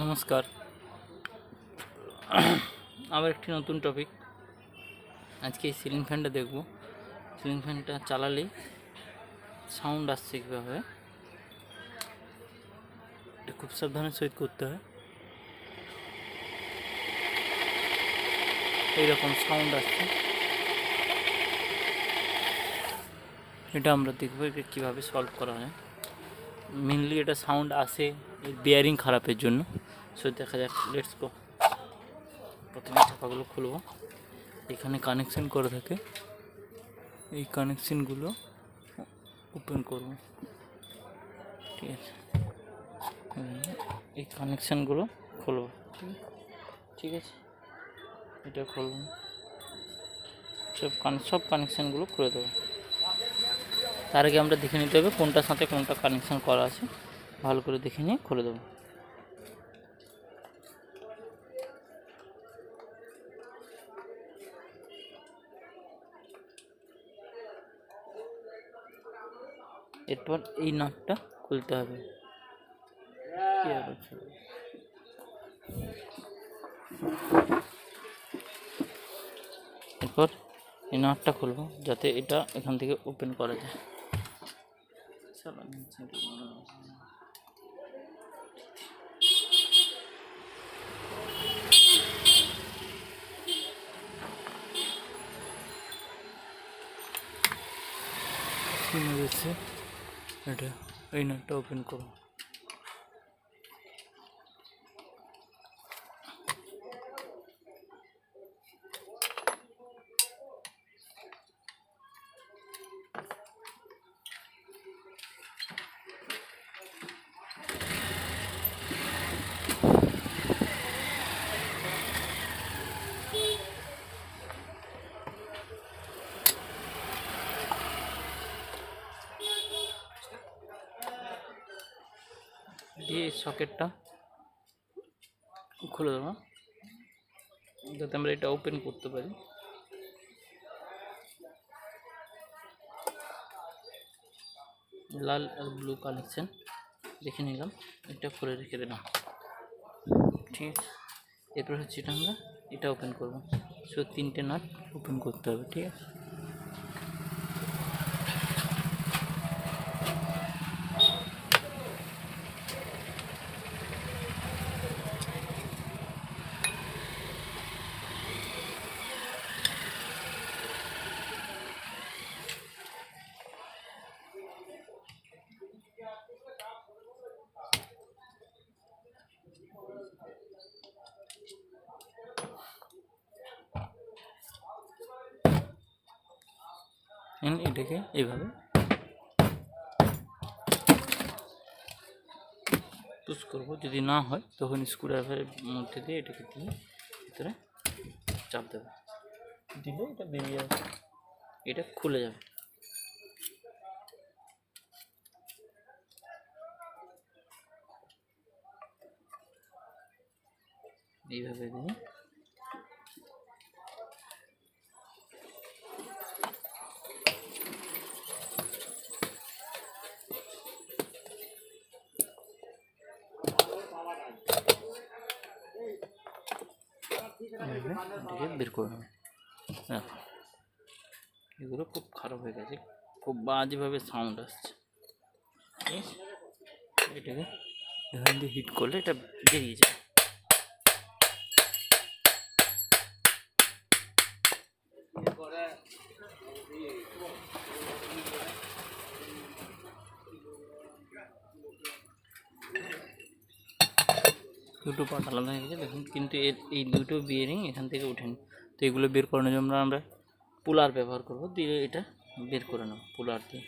নমস্কার। আবার একটি নতুন টপিক আজকে এই সিলিং ফ্যানটা দেখব। সিলিং ফ্যানটা চালালেই সাউন্ড আসছে কীভাবে। খুব সাবধানের সহিত করতে হয়। এইরকম সাউন্ড আসছে। এটা আমরা দেখব এটা কীভাবে সলভ করা হয়। মেনলি এটা সাউন্ড আসে বিয়ারিং খারাপের জন্য। সো দেখা যাক লেটস গো প্রথমে চাকাগুলো খুলবো। এখানে কানেকশন করে থাকে। এই কানেকশনগুলো ওপেন করব। ঠিক আছে। এই কানেকশানগুলো খুলবো। ঠিক আছে? এটা খুলব। সব কান সব কানেকশানগুলো খুলে দেবো। তার আগে আমরা দেখে নিতে হবে কোনটার সাথে কোনটা কানেকশান করা আছে। ভালো করে দেখে নিয়ে খুলে দেবো। এরপর এই নাটটা খুলতে হবে। এরপর এই নাটটা খুলবো, যাতে এটা এখান থেকে ওপেন করা যায়। শালা এটা এই নাটটা ওপেন করো। এই সকেটটা খুলে দেবো, যাতে আমরা এটা ওপেন করতে পারি। লাল আর ব্লু কালেকশন দেখে নিলাম, এটা খুলে রেখে দিলাম। ঠিক আছে? এরপর হচ্ছে এটা আমরা, এটা ওপেন করব। সো তিনটে নাট ওপেন করতে হবে, ঠিক আছে? এটাকে এইভাবে পুশ করব। যদি না হয়, তখন স্ক্রুড্রাইভারের মধ্যে দিয়ে এটাকে দিয়ে ভিতরে চাপ দেবে। দিলে এটা বেরিয়ে যাবে এটা খুলে যাবে। এইভাবে দিয়ে এইভাবে এটাকে বের করে নেবে। এগুলো খুব খারাপ হয়ে গেছে। খুব বাজেভাবে সাউন্ড আসছে। এটাকে এখান দিয়ে হিট করলে এটা বেরিয়ে যায়। দুটো পার্ট আলাদা হয়ে গেছে, দেখুন, কিন্তু এর এই দুটো বিয়ারিং এখান থেকে ওঠেনি। তো এগুলো বের করানোর জন্য আমরা পুলার ব্যবহার করব, দিয়ে এটা বের করে নেব পুলার দিয়ে।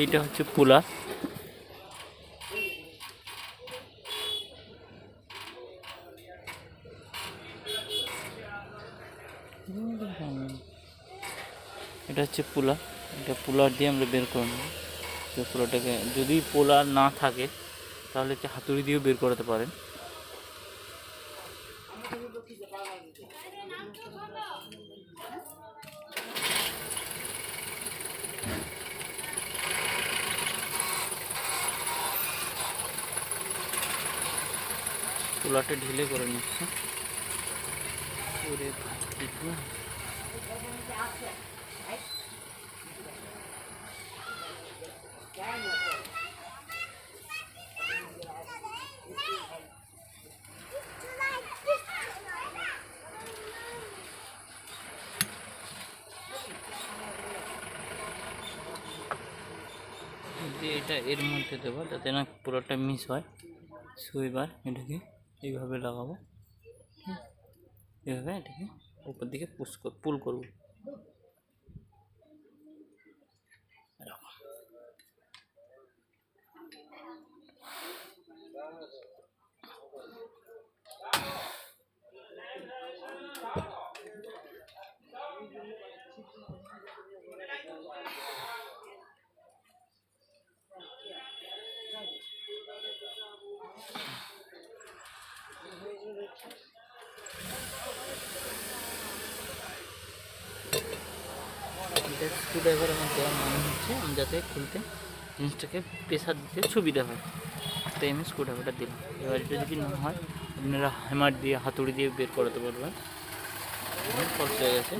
এইটা হচ্ছে পুলার। এটা হচ্ছে পুলার। এটা পুলার দিয়ে আমরা বের করে নেব। তো পুলারটাকে যদি পোলার না থাকে, তাহলে কি হাতুড়ি দিয়েও বের করাতে পারেন। পোলারটা ঢিলে করে নিচ্ছে। এটা এর মধ্যে দেবো, যাতে না পুরোটা মিস হয়। সো এবার এটাকে। এইভাবে লাগাবো। এভাবে এটাকে উপর দিকে পুশ পুল করব এরকম। এটা স্ক্রুড্রাইভার আমার দেওয়ার মানে হচ্ছে, আমি যাতে খুলতে জিনিসটাকে প্রেশার দিতে সুবিধা হয়। তাই আমি স্ক্রুড্রাইভারটা দিলাম। এবার এটা যদি না হয়, আপনারা হ্যামার দিয়ে, হাতুড়ি দিয়ে বের করাতে পারবেন। ফলস হয়ে গেছে।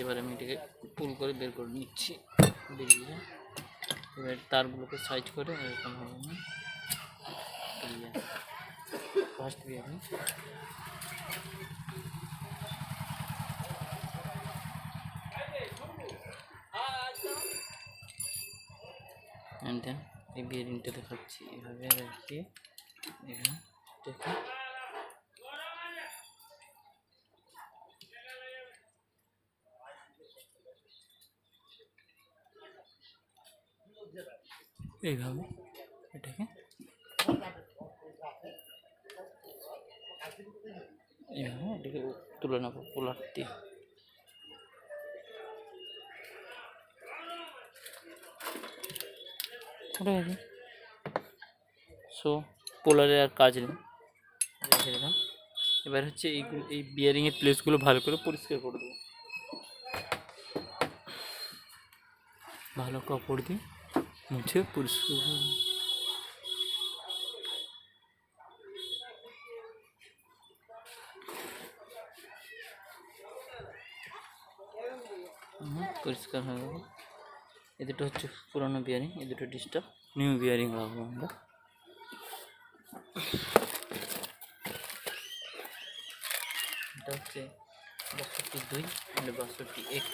এবার আমি এটাকে পুল করে বের করে নিচ্ছি। বেরিয়ে এবার তারগুলোকে সাইজ করে এরকম হবে না। ফার্স্ট বিয়ারিং অ্যান্ড দেন এই বিয়ারিংটা দেখাচ্ছি এভাবে রেখে এখানে এইভাবে এটাকে। এইভাবে এটাকে তুলে নেব, পোলার দিয়ে। উঠে গেছে সো পোলারের আর কাজ নেই। রেখে দিলাম এবার হচ্ছে এইগুলো এই বিয়ারিংয়ের প্লেসগুলো ভালো করে পরিষ্কার করে দেবো। ভালো কাপড় দিয়ে মুছে পরিষ্কার করে দেবো। হুম, পরিষ্কার হয়ে গেল। এ দুটো হচ্ছে পুরনো বিয়ারিং এ দুটো ডিস্টার্ব নিউ বিয়ারিং লাগাবো আমরা। এটা হচ্ছে বাষট্টি দুই মানে বাষট্টি এক।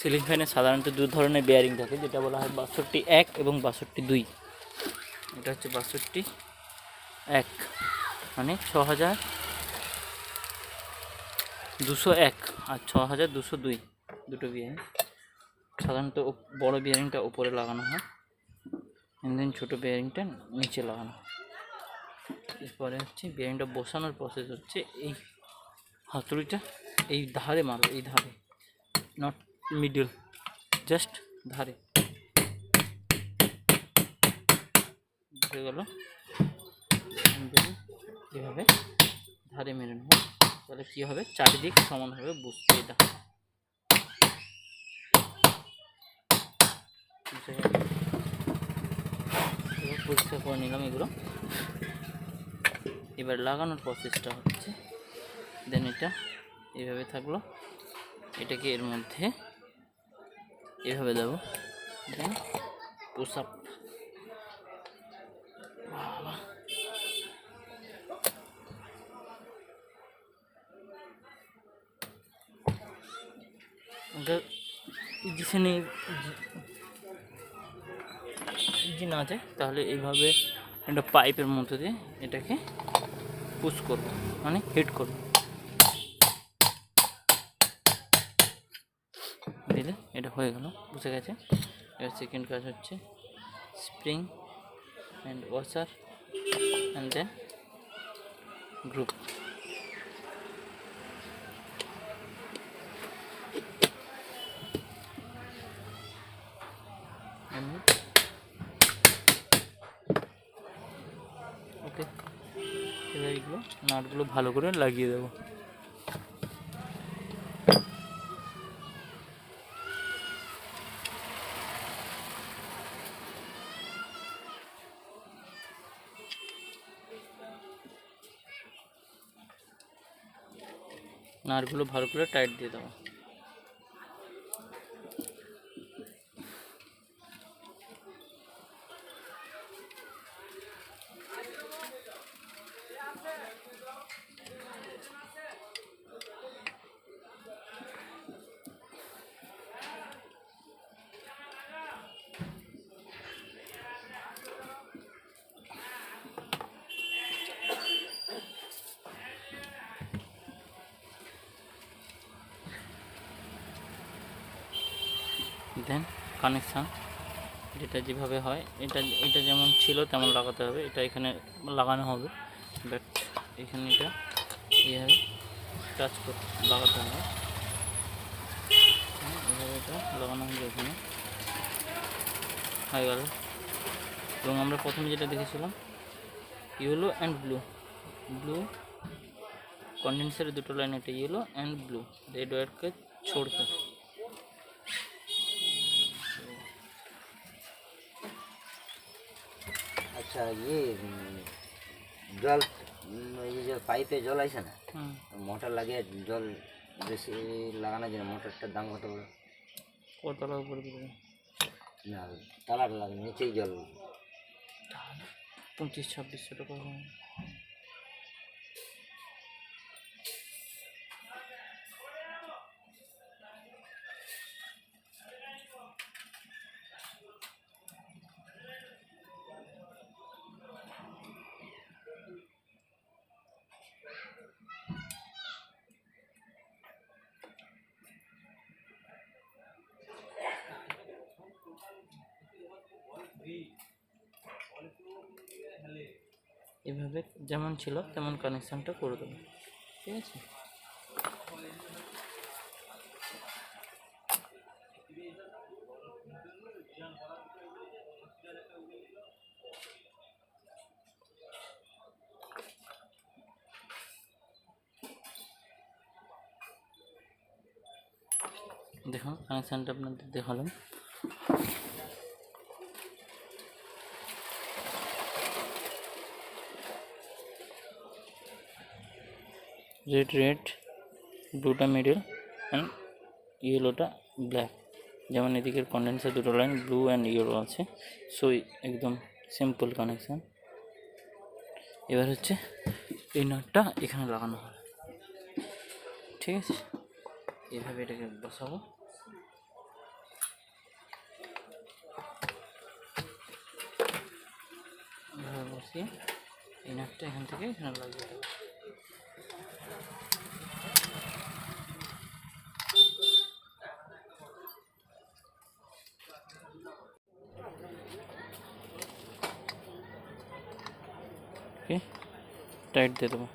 সিলিং ফ্যানে সাধারণত দু ধরনের বিয়ারিং থাকে, যেটা বলা হয় বাষট্টি এক এবং বাষট্টি দুই। এটা হচ্ছে বাষট্টি এক মানে ছ হাজার দুশো এক আর ছ হাজার দুশো দুই, দুটো বিয়ারিং সাধারণত বড় বিয়ারিংটা উপরে লাগানো হয়। দেন ছোটো বিয়ারিংটা নিচে লাগানো হয়। এরপরে হচ্ছে বিয়ারিংটা বসানোর প্রসেস হচ্ছে এই হাতুড়িটা এই ধারে মারো, এই ধারে নট মিডল জাস্ট ধারে। হয়ে গেল। এভাবে ধারে মেরে নেব। তাহলে কী হবে? চারিদিক সমান হবে বুঝতে এটা বুঝতে গেল? এবার পরিষ্কার করে নিলাম এগুলো। এবার লাগানোর প্রসেসটা হচ্ছে দেন এটা এইভাবে থাকল। এটাকে এর মধ্যে এভাবে দেবো। দেন পুশ আপ যেখানে যদি না যায়, তাহলে এইভাবে একটা পাইপের মধ্যে দিয়ে এটাকে পুশ করব মানে হিট করব। দিলে এটা হয়ে গেল, বুঝে গেছে? এর সেকেন্ড কাজ হচ্ছে spring and washer and then group okay এবার এগুলো নাটগুলো ভালো করে লাগিয়ে দেবো। নাটগুলো ভালো করে টাইট দিয়ে দেবো। দেন কানেকশান যেটা যেভাবে হয় এটা এটা যেমন ছিল তেমন লাগাতে হবে এটা এখানে লাগানো হবে বাট এখানে এটা এইভাবে টাচ করতে লাগাতে হবে হুম, এভাবে এটা লাগানো হবে এখানে হয়ে গেল এবং আমরা প্রথমে যেটা দেখেছিলাম ইয়েলো অ্যান্ড ব্লু ব্লু কন্ডেন্সারের দুটো লাইন একটা ইয়েলো অ্যান্ড ব্লু রেড ওয়ারকে छोड़कर আচ্ছা ইয়ে জল ওই এই যে পাইপে জল আছে না মোটর লাগিয়ে জল বেশি লাগানোর জন্য মোটরটার দাম কত বড় কতটা উপরে দিবে না তালাটা লাগে নিচেই জল। পঁচিশ ছাব্বিশশো টাকা এভাবে যেমন ছিল তেমন কানেকশানটা করে দেবো। ঠিক আছে? দেখুন কানেকশানটা আপনাদের দেখালাম। রেড রেড ব্লুটা মিডিল অ্যান্ড ইয়েলোটা ব্ল্যাক যেমন এদিকের কন্ডেন্সার দুটো লাইন ব্লু অ্যান্ড ইয়েলো আছে। সো একদম সিম্পল কানেকশান এবার হচ্ছে এই নাটটা এখানে লাগানো হবে। ঠিক আছে? এইভাবে এটাকে বসাবো। এভাবে বসিয়ে এই নাটটা এখান থেকে এখানে লাগিয়ে দেবো। ওকে, টাইট দিয়ে দেবো।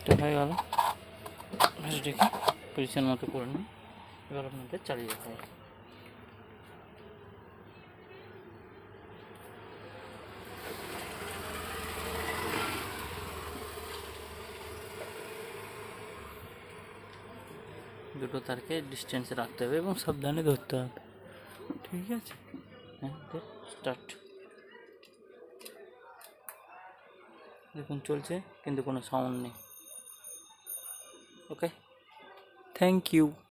এটা হয়ে গেল। এটাকে পজিশন মতো করে নিন। এবার আপনাদের চালিয়ে যেতে হবে। দুটো তারকে ডিস্টেন্সে রাখতে হবে এবং সাবধানে ধরতে হবে। ঠিক আছে? হ্যাঁ স্টার্ট দেখুন, চলছে, কিন্তু কোনো সাউন্ড নেই। Okay thank you